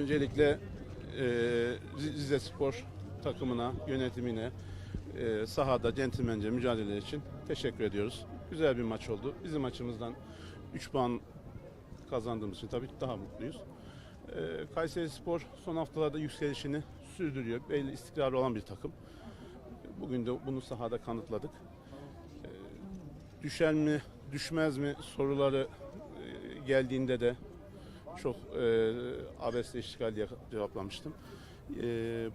Öncelikle e, Rize Spor takımına, yönetimine, e, sahada centilmence mücadele için teşekkür ediyoruz. Güzel bir maç oldu. Bizim maçımızdan 3 puan kazandığımız için tabii daha mutluyuz. E, Kayseri Spor son haftalarda yükselişini sürdürüyor. Belli istikrarı olan bir takım. Bugün de bunu sahada kanıtladık. E, düşer mi, düşmez mi soruları geldiğinde de çok e, abesle işgal cevaplamıştım. E,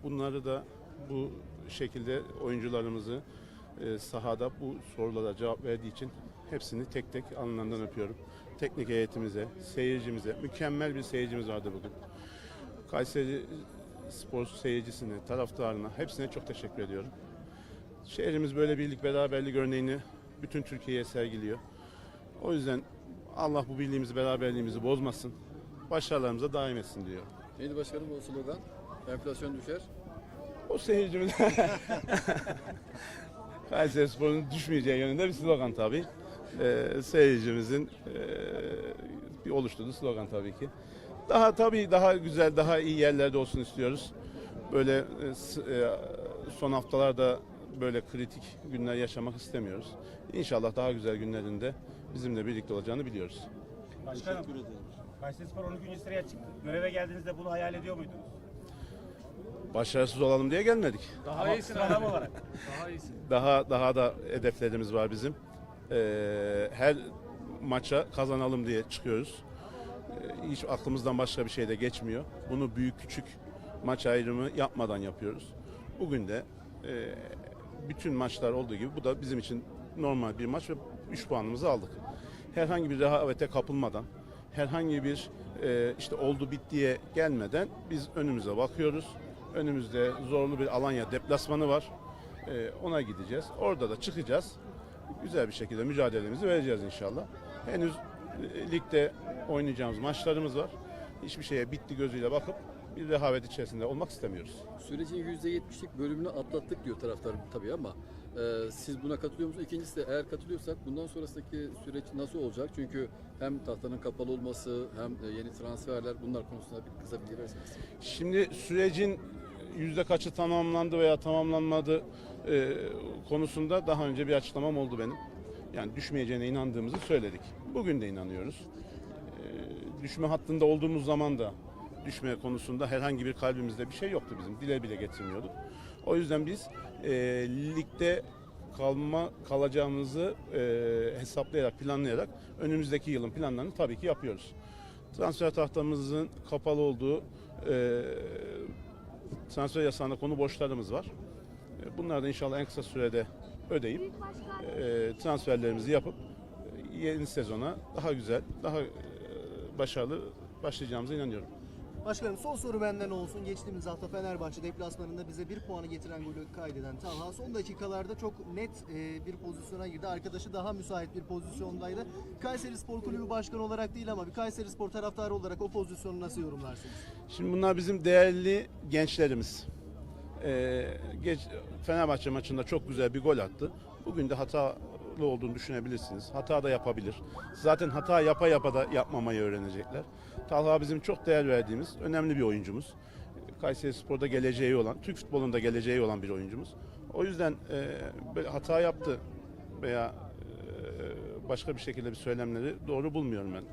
bunları da bu şekilde oyuncularımızı e, sahada bu sorulara cevap verdiği için hepsini tek tek alnından öpüyorum. Teknik heyetimize, seyircimize, mükemmel bir seyircimiz vardı bugün. Kayseri spor seyircisine, taraftarına, hepsine çok teşekkür ediyorum. Şehrimiz böyle birlik beraberlik örneğini bütün Türkiye'ye sergiliyor. O yüzden Allah bu birliğimizi, beraberliğimizi bozmasın. Başarılarımıza daim etsin diyor. Neydi başkanım o slogan? Enflasyon düşer. O seyircimiz Kayseri Spor'un düşmeyeceği yönünde bir slogan tabii. Ee, seyircimizin e, bir oluşturduğu slogan tabii ki. Daha tabii daha güzel, daha iyi yerlerde olsun istiyoruz. Böyle e, e, son haftalarda böyle kritik günler yaşamak istemiyoruz. İnşallah daha güzel günlerinde bizimle birlikte olacağını biliyoruz. Başkanım, Kayseri Spor 12. sıraya çıktı. Göreve geldiğinizde bunu hayal ediyor muydunuz? Başarısız olalım diye gelmedik. Daha iyisin adam olarak. Daha iyisin. Daha daha da hedeflerimiz var bizim. Ee, her maça kazanalım diye çıkıyoruz. Ee, hiç aklımızdan başka bir şey de geçmiyor. Bunu büyük küçük maç ayrımı yapmadan yapıyoruz. Bugün de e, bütün maçlar olduğu gibi bu da bizim için normal bir maç ve 3 puanımızı aldık. Herhangi bir rehavete kapılmadan, herhangi bir e, işte oldu bittiye gelmeden biz önümüze bakıyoruz. Önümüzde zorlu bir Alanya deplasmanı var. E, ona gideceğiz. Orada da çıkacağız. Güzel bir şekilde mücadelemizi vereceğiz inşallah. Henüz e, ligde oynayacağımız maçlarımız var. Hiçbir şeye bitti gözüyle bakıp bir rehavet içerisinde olmak istemiyoruz. Sürecin %70'lik bölümünü atlattık diyor taraftar tabii ama e, siz buna katılıyor musunuz? İkincisi de eğer katılıyorsak bundan sonrasındaki süreç nasıl olacak? Çünkü hem tahtanın kapalı olması hem e, yeni transferler bunlar konusunda bir kısa bilgi verirseniz. Şimdi sürecin yüzde kaçı tamamlandı veya tamamlanmadı e, konusunda daha önce bir açıklamam oldu benim. Yani düşmeyeceğine inandığımızı söyledik. Bugün de inanıyoruz. E, düşme hattında olduğumuz zaman da düşme konusunda herhangi bir kalbimizde bir şey yoktu bizim. Dile bile getirmiyorduk. O yüzden biz e, ligde kalma kalacağımızı e, hesaplayarak, planlayarak önümüzdeki yılın planlarını tabii ki yapıyoruz. Transfer tahtamızın kapalı olduğu e, transfer yasağında konu borçlarımız var. E, Bunları da inşallah en kısa sürede ödeyip e, transferlerimizi yapıp e, yeni sezona daha güzel, daha e, başarılı başlayacağımıza inanıyorum. Başkanım son soru benden olsun. Geçtiğimiz hafta Fenerbahçe deplasmanında bize bir puanı getiren golü kaydeden Talha son dakikalarda çok net e, bir pozisyona girdi. Arkadaşı daha müsait bir pozisyondaydı. Kayseri Spor Kulübü başkanı olarak değil ama bir Kayseri Spor taraftarı olarak o pozisyonu nasıl yorumlarsınız? Şimdi bunlar bizim değerli gençlerimiz. Ee, geç, Fenerbahçe maçında çok güzel bir gol attı. Bugün de hatalı olduğunu düşünebilirsiniz. Hata da yapabilir. Zaten hata yapa yapa da yapmamayı öğrenecekler. Talha bizim çok değer verdiğimiz önemli bir oyuncumuz. Kayseri Spor'da geleceği olan, Türk futbolunda geleceği olan bir oyuncumuz. O yüzden e, hata yaptı veya e, başka bir şekilde bir söylemleri doğru bulmuyorum ben.